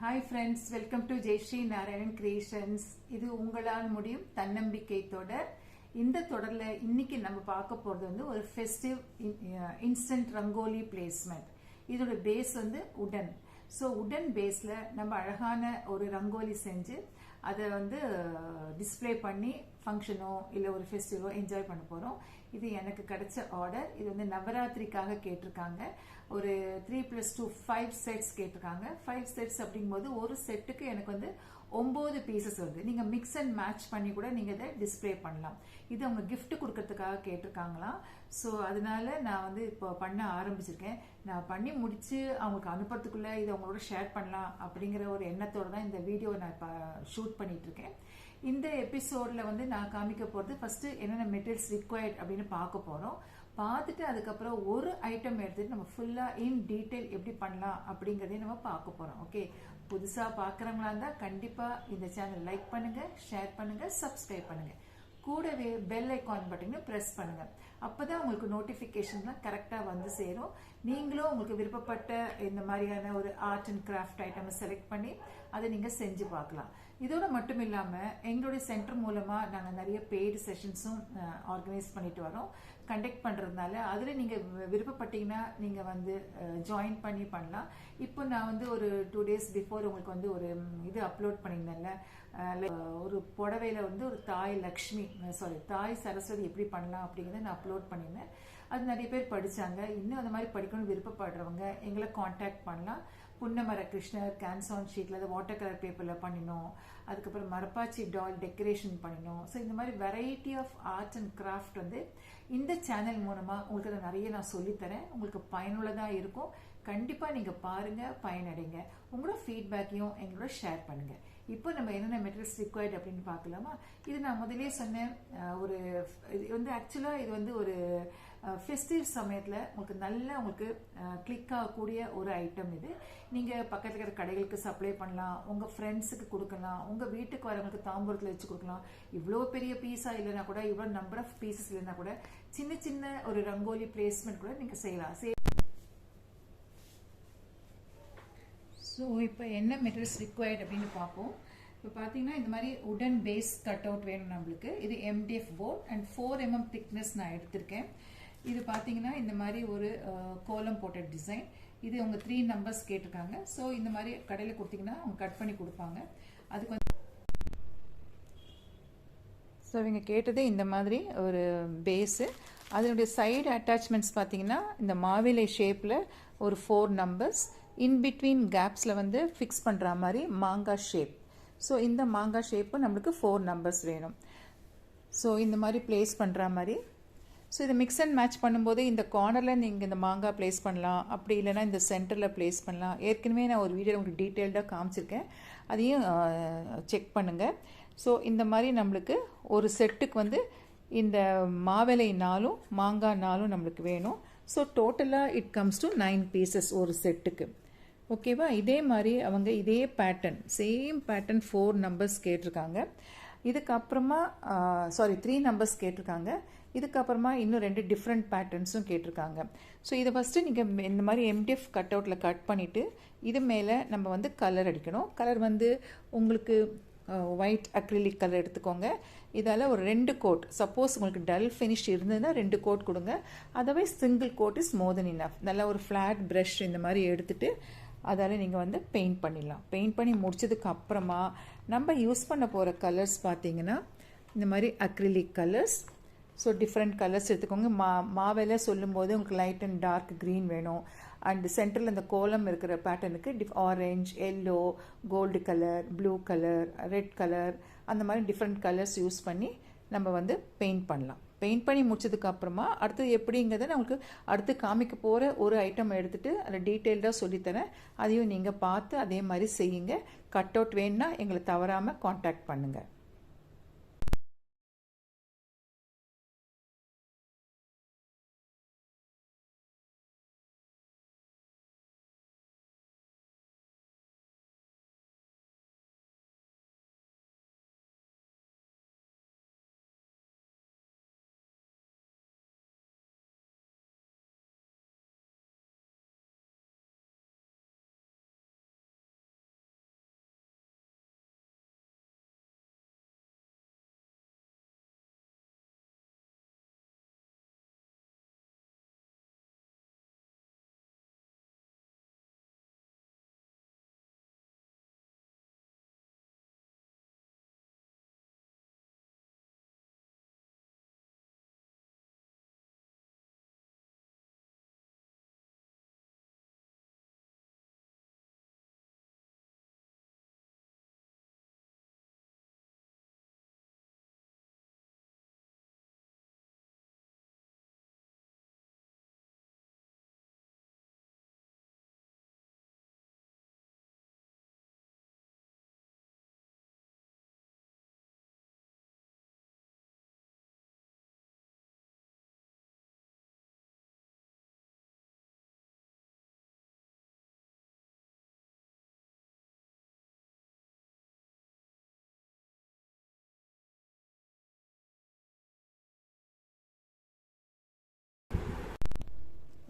Hi friends welcome to Jaishree Narayanan creations இது உங்களால் முடியும் தன்னம்பிக்கை தொடர். இந்த தொடரில் இன்னைக்கு நம்ம பார்க்க போகிறது வந்து ஒரு ஃபெஸ்டிவ் இன்ஸ்டன்ட் ரங்கோலி பிளேஸ்மெண்ட் இதோட பேஸ் வந்து உடன் ஸோ உடன் பேஸில் நம்ம அழகான ஒரு ரங்கோலி செஞ்சு அதை வந்து uh, டிஸ்ப்ளே பண்ணி ஃபங்க்ஷனோ இல்லை ஒரு ஃபெஸ்டிவலோ என்ஜாய் பண்ண போகிறோம் இது எனக்கு கிடைச்ச ஆர்டர் இது வந்து நவராத்திரிக்காக கேட்டிருக்காங்க. ஒரு three plus two five sets கேட்டிருக்காங்க. ஃபைவ் செட்ஸ் அப்படிங்கும்போது ஒரு செட்டுக்கு எனக்கு வந்து ஒம்பது பீசஸ் வருது. நீங்கள் மிக்ஸ் அண்ட் மேட்ச் பண்ணி கூட நீங்கள் இதை டிஸ்ப்ளே பண்ணலாம். இது அவங்க கிஃப்ட் கொடுக்கறதுக்காக கேட்டிருக்காங்களாம். ஸோ அதனால நான் வந்து இப்போ பண்ண ஆரம்பிச்சிருக்கேன். நான் பண்ணி முடிச்சு அவங்களுக்கு அனுப்புறதுக்குள்ள இதை அவங்களோட ஷேர் பண்ணலாம் அப்படிங்கிற ஒரு எண்ணத்தோட தான் இந்த வீடியோ நான் இப்போ ஷூட் பண்ணிட்டு இருக்கேன். இந்த எபிசோடில் வந்து நான் காமிக்க போகிறது ஃபஸ்ட்டு என்னென்ன மெட்டீரியல்ஸ் ரிக்வயர்ட் அப்படின்னு பார்க்க போகிறோம் பார்த்துட்டு அதுக்கப்புறம் ஒரு ஐட்டம் எடுத்துட்டு நம்ம ஃபுல்லாக இன் டீட்டெயில் எப்படி பண்ணலாம் அப்படிங்கிறதையும் நம்ம பார்க்க போகிறோம் ஓகே புதுசாக பார்க்குறவங்களா இருந்தால் கண்டிப்பாக இந்த சேனல் லைக் பண்ணுங்கள் ஷேர் பண்ணுங்கள் சப்ஸ்கிரைப் பண்ணுங்கள் கூடவே பெல் ஐக்கான் பட்டனையும் ப்ரெஸ் பண்ணுங்க. அப்பதான் உங்களுக்கு நோட்டிஃபிகேஷன்லாம் கரெக்டாக வந்து சேரும். நீங்களும் உங்களுக்கு விருப்பப்பட்ட இந்த மாதிரியான ஒரு ஆர்ட் அண்ட் கிராஃப்ட் ஐட்டமை செலக்ட் பண்ணி அதை நீங்கள் செஞ்சு பார்க்கலாம். இதோட மட்டும் இல்லாமல் எங்களுடைய சென்டர் மூலமாக நாங்கள் நிறைய பெய்டு செஷன்ஸும் ஆர்கனைஸ் பண்ணிட்டு வரோம். கண்டக்ட் பண்ணுறதுனால அதில் நீங்கள் விருப்பப்பட்டீங்கன்னா நீங்கள் வந்து ஜாயின் பண்ணி பண்ணலாம். இப்போ நான் வந்து ஒரு டூ டேஸ் பிஃபோர் உங்களுக்கு வந்து ஒரு இது அப்லோட் பண்ணியிருந்தேன்ல ஒரு புடவையில வந்து ஒரு தாய் லக்ஷ்மி சாரி தாய் சரஸ்வதி எப்படி பண்ணலாம் அப்படிங்கிறத நான் அப்லோட் பண்ணியிருந்தேன். அது நிறைய பேர் படிச்சாங்க. இன்னும் அந்த மாதிரி படிக்கணும்னு விருப்பப்படுறவங்க எங்களை காண்டாக்ட் பண்ணலாம். புன்னமர கிருஷ்ணர் கேன்சான் ஷீட்டில் அதை வாட்டர் கலர் பேப்பரில் பண்ணினோம். அதுக்கப்புறம் மரப்பாச்சி டால் டெக்கரேஷன் பண்ணினோம். ஸோ இந்த மாதிரி variety of art and craft வந்து இந்த சேனல் மூலமாக உங்களுக்கு அதை நிறைய நான் சொல்லித்தரேன். உங்களுக்கு பயனுள்ளதாக இருக்கும். கண்டிப்பாக நீங்கள் பாருங்கள் பயனடைங்க. உங்களோட ஃபீட்பேக்கையும் எங்களோட ஷேர் பண்ணுங்கள் இப்போ நம்ம என்னென்ன மெட்டீரியல்ஸ் ரிக்வயர்ட் அப்படின்னு பார்க்கலாமா? இது நான் முதலே சொன்னேன் ஒரு இது வந்து ஆக்சுவலாக இது வந்து ஒரு ஃபெஸ்டிவ் சமயத்தில் உங்களுக்கு நல்ல உங்களுக்கு கிளிக் ஆகக்கூடிய ஒரு ஐட்டம் இது. நீங்கள் பக்கத்தில் இருக்கிற கடைகளுக்கு சப்ளை பண்ணலாம் உங்கள் ஃப்ரெண்ட்ஸுக்கு கொடுக்கலாம் உங்கள் வீட்டுக்கு வரவங்களுக்கு தாம்பூரத்தில் வச்சு கொடுக்கலாம். இவ்வளோ பெரிய பீஸாக இல்லைனா கூட இவ்வளோ நம்பர் ஆஃப் பீசஸ் இல்லைனா கூட சின்ன சின்ன ஒரு ரங்கோலி பிளேஸ்மெண்ட் கூட நீங்கள் செய்யலாம். ஸோ இப்போ என்ன மெட்டீரியல்ஸ் ரிக்வயர்ட் அப்படின்னு பார்ப்போம். இப்போ பார்த்தீங்கன்னா இந்த மாதிரி உடன் பேஸ் கட் அவுட் வேணும் நம்மளுக்கு. இது MDF board and four MM thickness நான் எடுத்திருக்கேன். இது பார்த்தீங்கன்னா இந்த மாதிரி ஒரு கோலம் போட்ட டிசைன் இது அவங்க த்ரீ நம்பர்ஸ் கேட்டிருக்காங்க. ஸோ இந்த மாதிரி கடையில் கொடுத்தீங்கன்னா அவங்க கட் பண்ணி கொடுப்பாங்க. அதுக்கு வந்து ஸோ இவங்க கேட்டதே இந்த மாதிரி ஒரு பேஸு அதனுடைய சைடு அட்டாச்மெண்ட்ஸ் பார்த்தீங்கன்னா இந்த மாவிலை ஷேப்பில் ஒரு ஃபோர் நம்பர்ஸ் இன் பிட்வீன் கேப்ஸில் வந்து ஃபிக்ஸ் பண்ணுற மாதிரி மாங்காய் ஷேப் ஸோ இந்த மாங்காய் ஷேப்பு நம்மளுக்கு ஃபோர் நம்பர்ஸ் வேணும். ஸோ இந்த மாதிரி ப்ளேஸ் பண்ணுற மாதிரி. ஸோ இதை மிக்ஸ் அண்ட் மேட்ச் பண்ணும்போது இந்த கார்னரில் நீங்கள் இந்த மாங்காய் ப்ளேஸ் பண்ணலாம். அப்படி இல்லைனா இந்த சென்டரில் ப்ளேஸ் பண்ணலாம். ஏற்கனவே நான் ஒரு வீடியோ உங்களுக்கு டீட்டெயில்டாக காமிச்சிருக்கேன். அதையும் செக் பண்ணுங்கள் ஸோ இந்த மாதிரி நம்மளுக்கு ஒரு செட்டுக்கு வந்து இந்த மாவிலை நாளும் மாங்காய் நாளும் நம்மளுக்கு வேணும். ஸோ டோட்டலாக it comes to nine pieces ஒரு செட்டுக்கு ஓகேவா? இதே மாதிரி அவங்க இதே pattern same pattern four numbers கேட்டிருக்காங்க. இதுக்கப்புறமா சாரி த்ரீ நம்பர்ஸ் கேட்டிருக்காங்க. இதுக்கப்புறமா இன்னும் ரெண்டு டிஃப்ரெண்ட் பேட்டர்ன்ஸும் கேட்டிருக்காங்க. ஸோ இதை ஃபஸ்ட்டு நீங்கள் இந்த மாதிரி எம்டிஎஃப் கட் அவுட்டில் கட் பண்ணிவிட்டு இது மேலே நம்ம வந்து கலர் அடிக்கணும். கலர் வந்து உங்களுக்கு ஒயிட் அக்ரிலிக் கலர் எடுத்துக்கோங்க. இதால் ஒரு ரெண்டு கோட் சப்போஸ் உங்களுக்கு டல் ஃபினிஷ் இருந்ததுன்னா ரெண்டு கோட் கொடுங்க. Otherwise single coat is more than enough நல்லா ஒரு ஃப்ளாட் ப்ரஷ் இந்த மாதிரி எடுத்துகிட்டு அதால் நீங்கள் வந்து பெயிண்ட் பண்ணிடலாம். பெயிண்ட் பண்ணி முடிச்சதுக்கு அப்புறமா நம்ம யூஸ் பண்ண போகிற கலர்ஸ் பார்த்தீங்கன்னா இந்த மாதிரி acrylic colours so different colours எடுத்துக்கோங்க. மா மாவேல சொல்லும்போது உங்களுக்கு லைட் அண்ட் டார்க் க்ரீன் வேணும். அண்ட் சென்டரில் இந்த கோலம் இருக்கிற பேட்டர்னுக்கு டிஃப் orange yellow gold colour blue colour red colour அந்த மாதிரி டிஃப்ரெண்ட் கலர்ஸ் யூஸ் பண்ணி நம்ம வந்து பெயிண்ட் பண்ணலாம். பெயிண்ட் பண்ணி முடிச்சதுக்கு அப்புறமா அடுத்து எப்படிங்கிறத நான் உங்களுக்கு அடுத்து காமிக்க போகிற ஒரு ஐட்டம் எடுத்துகிட்டு அதில் டீட்டெயில்டாக சொல்லித்தரேன். அதையும் நீங்கள் பார்த்து அதே மாதிரி செய்யுங்க. கட் அவுட் வேணுன்னா எங்களை தவறாமல் காண்டாக்ட் பண்ணுங்கள்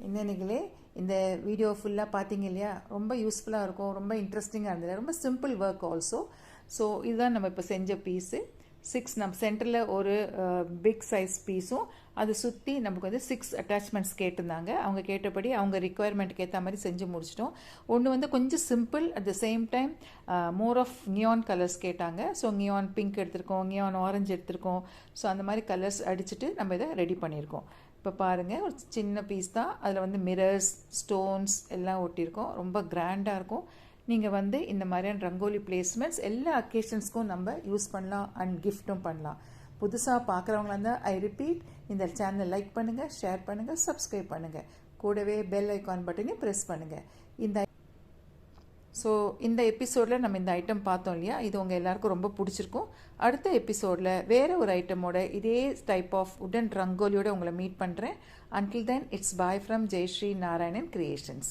இன்னைகளே இந்த வீடியோ ஃபுல்லாக பார்த்தீங்க இல்லையா? ரொம்ப யூஸ்ஃபுல்லாக இருக்கும் ரொம்ப இன்ட்ரெஸ்டிங்காக இருந்தது. ரொம்ப சிம்பிள் ஒர்க் ஆல்சோ ஸோ இதுதான் நம்ம இப்போ செஞ்ச பீஸு சிக்ஸ் நம்ம சென்டரில் ஒரு பிக் சைஸ் பீஸும் அதை சுற்றி நமக்கு வந்து சிக்ஸ் அட்டாச்மெண்ட்ஸ் கேட்டிருந்தாங்க. அவங்க கேட்டபடி அவங்க ரிக்குவயர்மெண்ட்டுக்கு ஏற்ற மாதிரி செஞ்சு முடிச்சிட்டோம். ஒன்று வந்து கொஞ்சம் simple at the same time more of neon colours கேட்டாங்க. ஸோ நியான் பிங்க் எடுத்திருக்கோம் நியான் ஆரஞ்சு எடுத்திருக்கோம். ஸோ அந்த மாதிரி கலர்ஸ் அடிச்சுட்டு நம்ம இதை ரெடி பண்ணியிருக்கோம். இப்போ பாருங்கள் ஒரு சின்ன பீஸ் தான். அதில் வந்து மிரர்ஸ் ஸ்டோன்ஸ் எல்லாம் ஒட்டியிருக்கோம். ரொம்ப கிராண்டாக இருக்கும். நீங்கள் வந்து இந்த மாதிரியான ரங்கோலி பிளேஸ்மெண்ட்ஸ் எல்லா அக்கேஷன்ஸ்க்கும் நம்ம யூஸ் பண்ணலாம் அண்ட் கிஃப்ட்டும் பண்ணலாம். புதுசாக பார்க்குறவங்களா இருந்தால் ஐ ரிப்பீட் இந்த சேனலை லைக் பண்ணுங்கள் ஷேர் பண்ணுங்கள் சப்ஸ்கிரைப் பண்ணுங்கள் கூடவே பெல் ஐக்கான் பட்டனையும் ப்ரெஸ் பண்ணுங்கள் இந்த ஸோ இந்த எபிசோடில் நம்ம இந்த ஐட்டம் பார்த்தோம் இல்லையா? இது உங்கள் எல்லாருக்கும் ரொம்ப பிடிச்சிருக்கும். அடுத்த எபிசோடில் வேறு ஒரு ஐட்டமோட இதே டைப் ஆஃப் உடன் ரங்கோலியோட உங்களை மீட் பண்ணுறேன் until then it's bye from Jaishree Narayanan creations